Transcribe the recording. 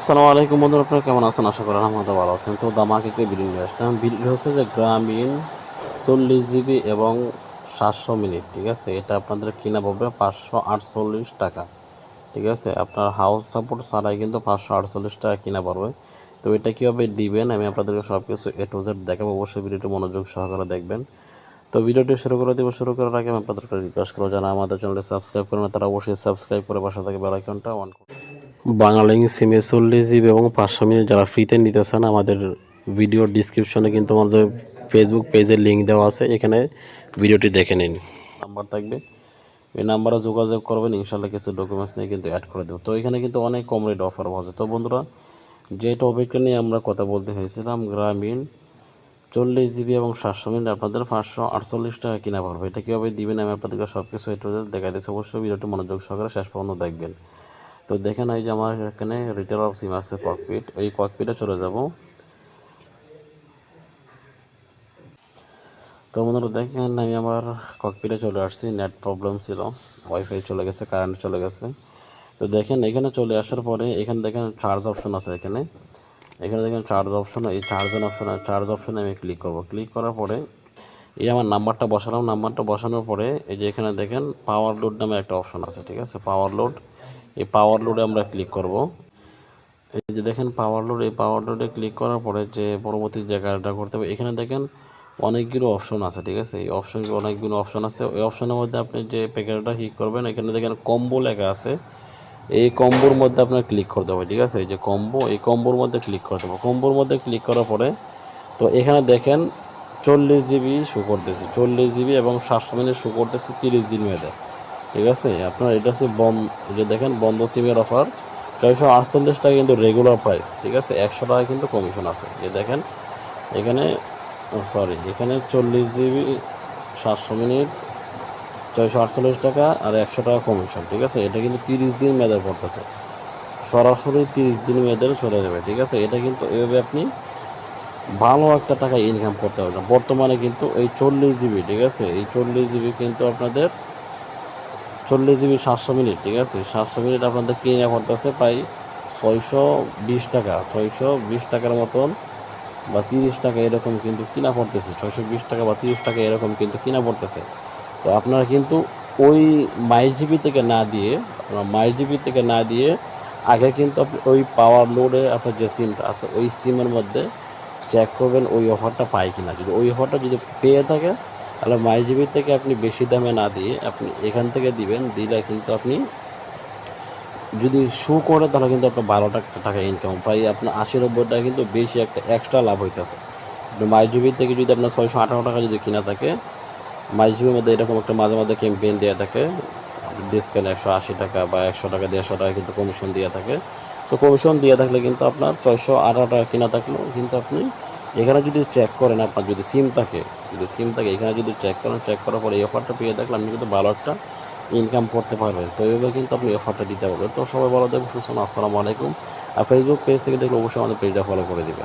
আসসালামু আলাইকুম বন্ধুরা, আপনারা কেমন আছেন? আশা করি আলহামদুলিল্লাহ ভালো আছেন। তো দামাকে একটা ভিডিও নিয়ে আসলাম। ভিডিও হচ্ছে যে গ্রামীণ চল্লিশ জিবি এবং সাতশো মিনিট, ঠিক আছে? এটা আপনাদের কিনা পড়বে পাঁচশো আটচল্লিশ টাকা, ঠিক আছে? আপনার হাউস সাপোর্ট ছাড়াই কিন্তু পাঁচশো আটচল্লিশ টাকা কিনা পড়বে। তো এটা কীভাবে দিবেন? আমি আপনাদেরকে সব কিছু এ টু জেড দেখাবো। অবশ্যই ভিডিওটি মনোযোগ সহকারে দেখবেন। তো ভিডিওটি শুরু করে দেবো। শুরু করার আগে আমি আপনাদেরকে রিকোয়েস্ট করব, যারা আমাদের চ্যানেলটি সাবস্ক্রাইব করবেন তারা অবশ্যই সাবস্ক্রাইব করে বাসা থাকে বেল আইকনটা অন করুন বাংলালিং সিমে চল্লিশ জিবি এবং পাঁচশো মিনিট যারা ফ্রিতে নিতে চান, আমাদের ভিডিও ডিসক্রিপশনে কিন্তু আমাদের ফেসবুক পেজের লিঙ্ক দেওয়া আছে, এখানে ভিডিওটি দেখে নিন। নাম্বার থাকবে। এই নাম্বারে যোগাযোগ করবেন ইনশাল্লাহ কিছু ডকুমেন্টস নিয়ে কিন্তু অ্যাড করে দেবো। তো এখানে কিন্তু অনেক কম রেট অফার আছে তো বন্ধুরা যে টপিকটা নিয়ে আমরা কথা বলতে হয়েছিলাম গ্রামীণ চল্লিশ জিবি এবং সাতশো মিনিট, আপনাদের পাঁচশো আটচল্লিশ টাকা কিনা পড়বে। এটা কীভাবে দিবেন, আমি আপনাদেরকে সব কিছু একটু দেখা দিচ্ছি। অবশ্যই ভিডিওটি মনোযোগ সহকারে শেষ পর্যন্ত দেখবেন। তো দেখেন এই যে আমার এখানে রিটেল অফ সিম আছে ককপিট ওই ককপিটে চলে যাব। তো বন্ধুরা, দেখেন আমি আমার ককপিটে চলে আসছি। নেট প্রবলেম ছিল ওয়াইফাই চলে গেছে কারেন্ট চলে গেছে। তো দেখেন এখানে চলে আসার পরে এখানে দেখেন চার্জ অপশন আছে এখানে। এখানে দেখেন চার্জ অপশন এই চার্জের অপশন চার্জ অপশনে আমি ক্লিক করব। ক্লিক করার পরে এই আমার নাম্বারটা বসালাম, নাম্বারটা বসানোর পরে এই যে এখানে দেখেন পাওয়ার লোড নামে একটা অপশন আছে, ঠিক আছে? পাওয়ার লোড এই পাওয়ার লোডে আমরা ক্লিক করব। এই যে দেখেন পাওয়ার লোড এই পাওয়ার লোডে ক্লিক করার পরে যে পরবর্তী জায়গাটা করতে হবে, এখানে দেখেন অনেকগুলো অপশন আছে, ঠিক আছে? এই অপশন অনেকগুলো অপশন আছে। ওই অপশনের মধ্যে আপনি যে প্যাকেটটা হিট করবেন, এখানে দেখেন কম্বো লেখা আছে। এই কম্বোর মধ্যে আপনার ক্লিক করতে হবে, ঠিক আছে? এই যে কম্বো এই কম্বোর মধ্যে ক্লিক করতে হবে। কম্বোর মধ্যে ক্লিক করার পরে তো এখানে দেখেন চল্লিশ জিবি শু করতেছে, চল্লিশ জিবি এবং সাতশো মিনিট শু করতেছে তিরিশ দিন মেয়াদে। ঠিক আছে? আপনার এটা হচ্ছে বন্ধ এটা দেখেন, বন্ধ সিমের অফার ছয়শো আটচল্লিশ টাকা কিন্তু রেগুলার প্রাইস ঠিক আছে? একশো টাকা কিন্তু কমিশন আছে। যে দেখেন, এখানে সরি এখানে চল্লিশ জিবি, সাতশো মিনিট, ছয়শো আটচল্লিশ টাকা আর একশো টাকা কমিশন ঠিক আছে? এটা কিন্তু তিরিশ দিন মেয়াদে পড়তেছে। সরাসরি তিরিশ দিন মেয়াদের চলে যাবে, ঠিক আছে? এটা কিন্তু এভাবে আপনি ভালো একটা টাকা ইনকাম করতে পারবেন বর্তমানে কিন্তু এই চল্লিশ জিবি ঠিক আছে? এই চল্লিশ জিবি কিন্তু আপনাদের চল্লিশ জিবি সাতশো মিনিট, ঠিক আছে? সাতশো মিনিট আপনাদের কিনে পড়তেছে প্রায় ছয়শো বিশ টাকা। ছয়শো বিশ টাকার মতন বা তিরিশ টাকা এরকম কিন্তু কিনা পড়তেছে। ছয়শো বিশ টাকা বা তিরিশ টাকা এরকম কিন্তু কিনা পড়তেছে। তো আপনারা কিন্তু ওই মাই জিবি থেকে না দিয়ে, আপনার মাই জিবি থেকে না দিয়ে আগে কিন্তু আপনি ওই পাওয়ার লোডে আপনার যে সিমটা আছে, ওই সিমের মধ্যে চেক করবেন ওই অফারটা পায় কিনা। যদি ওই অফারটা যদি পেয়ে থাকে, তাহলে মাই জিবি থেকে আপনি বেশি দামে না দিয়ে আপনি এখান থেকে দিবেন, দিলে কিন্তু আপনি যদি শু করে, তাহলে কিন্তু আপনার বারো টাকা টাকা ইনকাম প্রায় আপনার আশি নব্বই টাকা কিন্তু বেশি একটা এক্সট্রা লাভ হইতেছে। মাই জিবি থেকে যদি আপনার ছয়শো আঠারো টাকা যদি কিনা থাকে মাই জিবির মধ্যে এরকম একটা মাঝে মাঝে ক্যাম্পেইন দেওয়া থাকে ডিসকাউন্ট একশো আশি টাকা বা একশো টাকা, দেড়শো টাকা কিন্তু কমিশন দেওয়া থাকে। তো কমিশন দিয়ে থাকলে কিন্তু আপনার ছয়শো আঠারো টাকা কিনা থাকলেও কিন্তু আপনি এখানে যদি চেক করেন, আপনার যদি সিম থাকে, যদি সিম থাকে, এখানে যদি চেক করেন চেক করার পরে এই অফারটা পেয়ে থাকলে আপনি কিন্তু ভালো একটা ইনকাম করতে পারবেন। তো এইভাবে কিন্তু আপনি অফারটা দিতে পারবেন। তো সবাই ভালো থাকবেন সুস্থ আসসালামু আলাইকুম। আর ফেসবুক পেজ থেকে দেখলে অবশ্যই আমাদের পেজটা ফলো করে দেবেন।